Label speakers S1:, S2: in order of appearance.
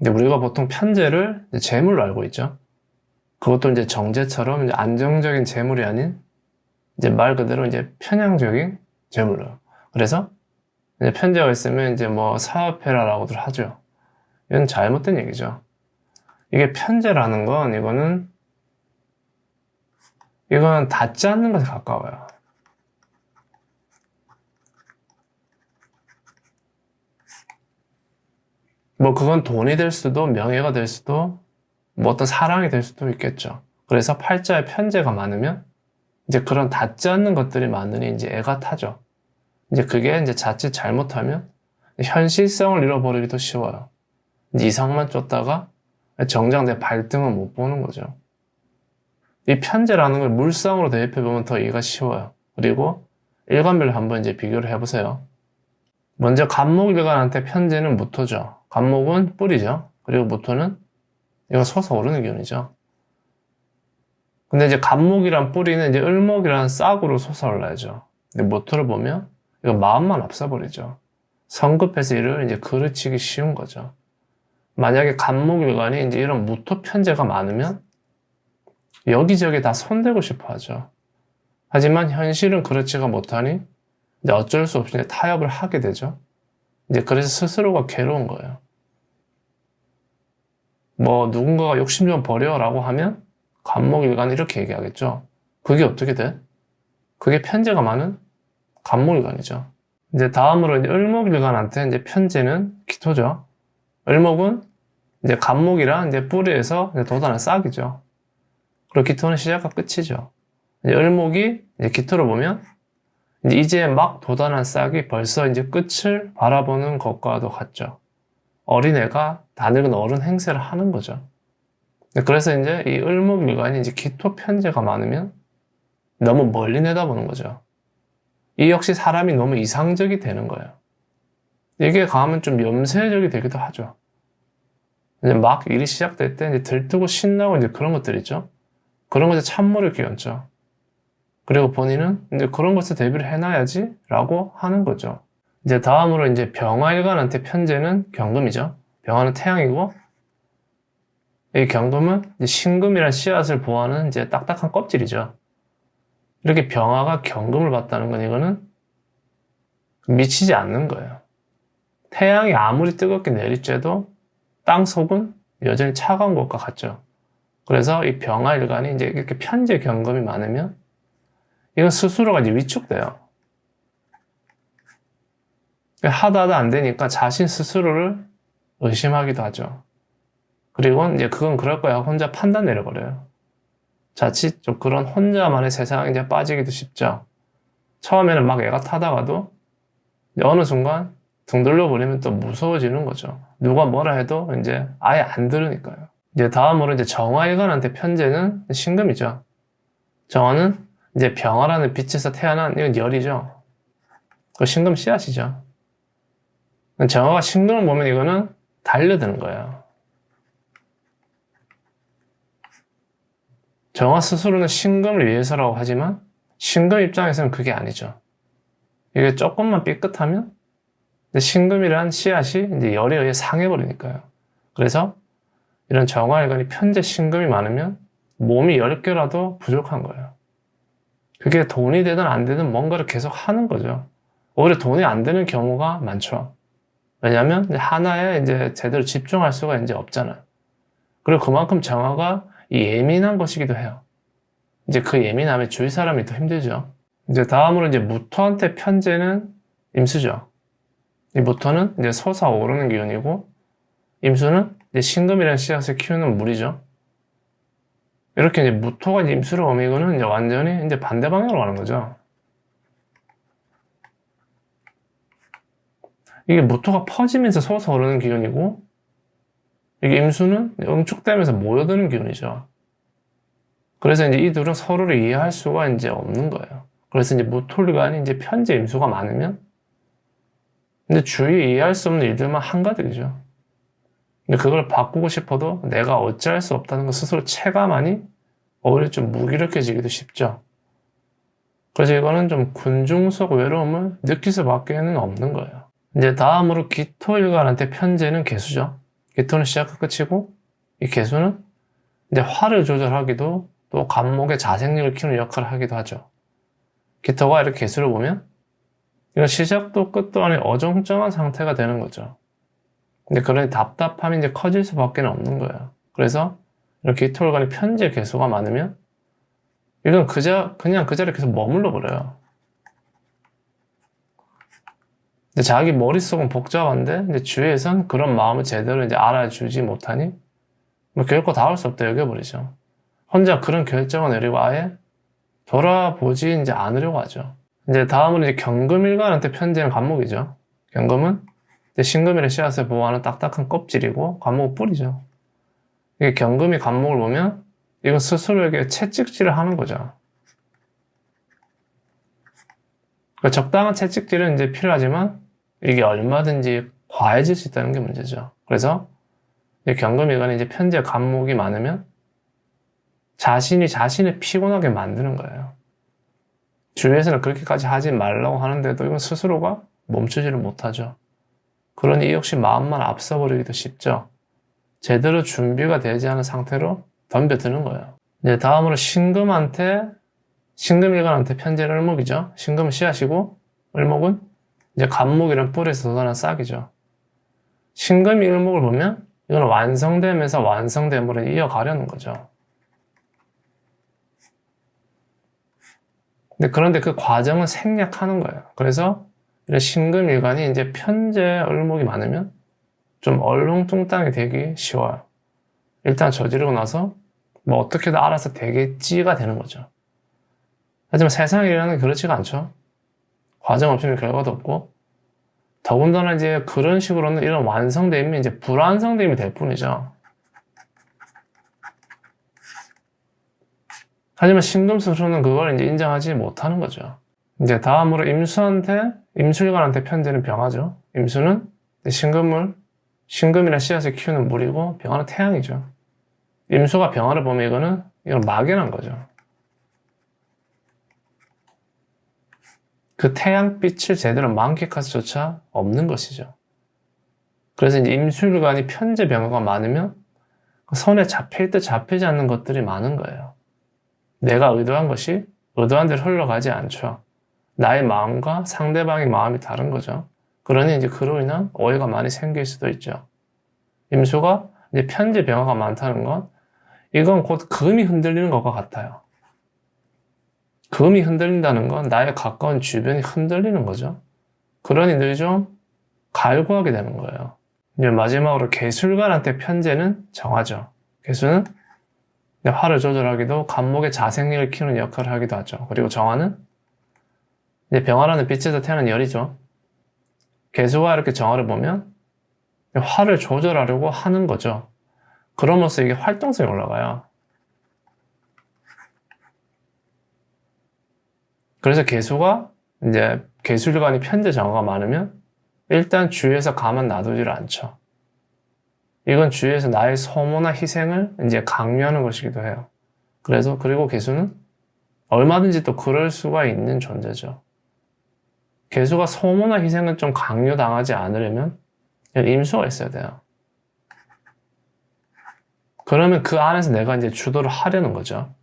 S1: 근데 우리가 보통 편제를 재물로 알고 있죠. 그것도 이제 정제처럼 이제 안정적인 재물이 아닌 이제 말 그대로 이제 편향적인 재물로. 그래서 이제 편제가 있으면 이제 뭐 사업해라라고들 하죠. 이건 잘못된 얘기죠. 이게 편제라는 건 이거는 이건 닿지 않는 것에 가까워요. 뭐 그건 돈이 될 수도 명예가 될 수도 뭐 어떤 사랑이 될 수도 있겠죠. 그래서 팔자에 편제가 많으면 이제 그런 닿지 않는 것들이 많으니 이제 애가 타죠. 이제 그게 이제 자칫 잘못하면 현실성을 잃어버리기도 쉬워요. 이상만 쫓다가 정작 내 발등은 못 보는 거죠. 이 편제라는 걸 물상으로 대입해보면 더 이해가 쉬워요. 그리고 일관별로 한번 이제 비교를 해보세요. 먼저 간목일관한테 편제는 무토죠. 간목은 뿌리죠. 그리고 무토는 이거 솟아오르는 기운이죠. 근데 이제 간목이란 뿌리는 이제 을목이란 싹으로 솟아올라야죠. 근데 무토를 보면 이거 마음만 앞서버리죠. 성급해서 이를 이제 그르치기 쉬운 거죠. 만약에 간목일관이 이제 이런 무토 편제가 많으면 여기저기 다 손대고 싶어 하죠. 하지만 현실은 그렇지가 못하니 이제 어쩔 수 없이 타협을 하게 되죠. 이제 그래서 스스로가 괴로운 거예요. 뭐 누군가가 욕심 좀 버려라고 하면 간목일관 이렇게 얘기하겠죠. 그게 어떻게 돼? 그게 편제가 많은 간목일관이죠. 이제 다음으로 이제 을목일관한테 이제 편제는 기토죠. 을목은 이제 간목이랑 이제 뿌리에서 이제 돋아난 싹이죠. 그리고 기토는 시작과 끝이죠. 이제 을목이 이제 기토를 보면 이제 막 돋아난 싹이 벌써 이제 끝을 바라보는 것과도 같죠. 어린애가 다 늙은 어른 행세를 하는 거죠. 그래서 이제 이 을목일관이 이제 기토 편제가 많으면 너무 멀리 내다보는 거죠. 이 역시 사람이 너무 이상적이 되는 거예요. 이게 강하면 좀 염세적이 되기도 하죠. 이제 막 일이 시작될 때 이제 들뜨고 신나고 이제 그런 것들 있죠. 그런 것에 찬물을 끼얹죠. 그리고 본인은 이제 그런 것에 대비를 해놔야지 라고 하는 거죠. 이제 다음으로 이제 병화일관한테 편제는 경금이죠. 병화는 태양이고 이 경금은 신금이란 씨앗을 보호하는 이제 딱딱한 껍질이죠. 이렇게 병화가 경금을 받다는 건 이거는 미치지 않는 거예요. 태양이 아무리 뜨겁게 내리쬐도 땅 속은 여전히 차가운 것과 같죠. 그래서 이 병화일관이 이제 이렇게 편제 경금이 많으면 이건 스스로가 이제 위축돼요. 하다 하다 안 되니까 자신 스스로를 의심하기도 하죠. 그리고 이제 그건 그럴 거야. 혼자 판단 내려버려요. 자칫 좀 그런 혼자만의 세상에 이제 빠지기도 쉽죠. 처음에는 막 애가 타다가도 어느 순간 등 돌려버리면 또 무서워지는 거죠. 누가 뭐라 해도 이제 아예 안 들으니까요. 이제 다음으로 이제 정화일관한테 편제는 신금이죠. 정화는 이제 병화라는 빛에서 태어난 이건 열이죠. 그 신금 씨앗이죠. 정화가 신금을 보면 이거는 달려드는 거예요. 정화 스스로는 신금을 위해서라고 하지만 신금 입장에서는 그게 아니죠. 이게 조금만 삐끗하면 신금이란 씨앗이 이제 열에 의해 상해버리니까요. 그래서 이런 정화일관이 편제 신금이 많으면 몸이 10개라도 부족한 거예요. 그게 돈이 되든 안 되든 뭔가를 계속 하는 거죠. 오히려 돈이 안 되는 경우가 많죠. 왜냐하면 하나에 이제 제대로 집중할 수가 이제 없잖아요. 그리고 그만큼 정화가 예민한 것이기도 해요. 이제 그 예민함에 주위 사람이 더 힘들죠. 이제 다음으로 이제 무토한테 편제는 임수죠. 이 무토는 이제 솟아오르는 기운이고 임수는 이제 신금이라는 씨앗을 키우는 물이죠. 이렇게 이제 무토가 임수를 이거는 이제 완전히 이제 반대 방향으로 가는 거죠. 이게 무토가 퍼지면서 솟아 오르는 기운이고 이게 임수는 응축되면서 모여드는 기운이죠. 그래서 이제 이 둘은 서로를 이해할 수가 이제 없는 거예요. 그래서 이제 무토일간이 이제 편제 임수가 많으면 근데 주위에 이해할 수 없는 일들만 한가득이죠. 근데 그걸 바꾸고 싶어도 내가 어찌할 수 없다는 걸 스스로 체감하니 오히려 좀 무기력해지기도 쉽죠. 그래서 이거는 좀 군중 속 외로움을 느낄 수밖에는 없는 거예요. 이제 다음으로 기토일관한테 편제는 개수죠. 기토는 시작과 끝이고 이 개수는 이제 화를 조절하기도 또 간목의 자생력을 키우는 역할을 하기도 하죠. 기토가 이렇게 개수를 보면 이건 시작도 끝도 아닌 어정쩡한 상태가 되는 거죠. 근데 그런 답답함이 이제 커질 수밖에 없는 거예요. 그래서 이렇게 기토를 간의 편지의 개수가 많으면 이건 그저 그냥 그 자리에 계속 머물러 버려요. 근데 자기 머릿속은 복잡한데 이제 주위에선 그런 마음을 제대로 이제 알아주지 못하니 뭐 결코 닿을 수 없다 여겨버리죠. 혼자 그런 결정을 내리고 아예 돌아보지 이제 않으려고 하죠. 이제 다음으로 이제 경금 일관한테 편지는 관목이죠. 경금은 신금일의 씨앗을 보호하는 딱딱한 껍질이고 관목은 뿌리죠. 이게 경금이 관목을 보면 이건 스스로에게 채찍질을 하는 거죠. 그 적당한 채찍질은 이제 필요하지만 이게 얼마든지 과해질 수 있다는 게 문제죠. 그래서 이 경금일관이 이제 편지에 간목이 많으면 자신이 자신을 피곤하게 만드는 거예요. 주위에서는 그렇게까지 하지 말라고 하는데도 이건 스스로가 멈추지를 못하죠. 그러니 이 역시 마음만 앞서버리기도 쉽죠. 제대로 준비가 되지 않은 상태로 덤벼드는 거예요. 이제 다음으로 신금한테 신금일관한테 편지를 을목이죠. 신금은 씨앗이고 을목은 이제 간목이란 뿔에서 돋아난 싹이죠. 신금이 을목을 보면 이건 완성되면서 완성됨으로 이어가려는 거죠. 근데 그런데 그 과정은 생략하는 거예요. 그래서 신금일관이 이제 편제 을목이 많으면 좀 얼렁뚱땅이 되기 쉬워요. 일단 저지르고 나서 뭐 어떻게든 알아서 되겠지가 되는 거죠. 하지만 세상이라는 게 그렇지가 않죠. 과정 없이는 결과도 없고 더군다나 이제 그런 식으로는 이런 완성됨이 이제 불완성됨이 될 뿐이죠. 하지만 신금수로는 그걸 이제 인정하지 못하는 거죠. 이제 다음으로 임수한테, 임술관한테 편지는 병화죠. 임수는 신금을, 신금이나 씨앗을 키우는 물이고 병화는 태양이죠. 임수가 병화를 보면 이거는, 이건 막연한 거죠. 그 태양빛을 제대로 만끽할 수조차 없는 것이죠. 그래서 이제 임술관이 편제 병화가 많으면 그 손에 잡힐 듯 잡히지 않는 것들이 많은 거예요. 내가 의도한 것이 의도한 대로 흘러가지 않죠. 나의 마음과 상대방의 마음이 다른 거죠. 그러니 이제 그로 인한 오해가 많이 생길 수도 있죠. 임수가 이제 편지 병화가 많다는 건 이건 곧 금이 흔들리는 것과 같아요. 금이 흔들린다는 건 나의 가까운 주변이 흔들리는 거죠. 그러니 늘 좀 갈구하게 되는 거예요. 이제 마지막으로 개술관한테 편제는 정하죠. 개수는 화를 조절하기도 간목의 자생력을 키우는 역할을 하기도 하죠. 그리고 정화는 이제 병화라는 빛에서 태어난 열이죠. 개수가 이렇게 정화를 보면 화를 조절하려고 하는 거죠. 그러면서 이게 활동성이 올라가요. 그래서 개수가 이제 개술관이 편제 정화가 많으면 일단 주위에서 가만 놔두지를 않죠. 이건 주위에서 나의 소모나 희생을 이제 강요하는 것이기도 해요. 그래서 그리고 개수는 얼마든지 또 그럴 수가 있는 존재죠. 개수가 소모나 희생을 좀 강요당하지 않으려면 임수가 있어야 돼요. 그러면 그 안에서 내가 이제 주도를 하려는 거죠.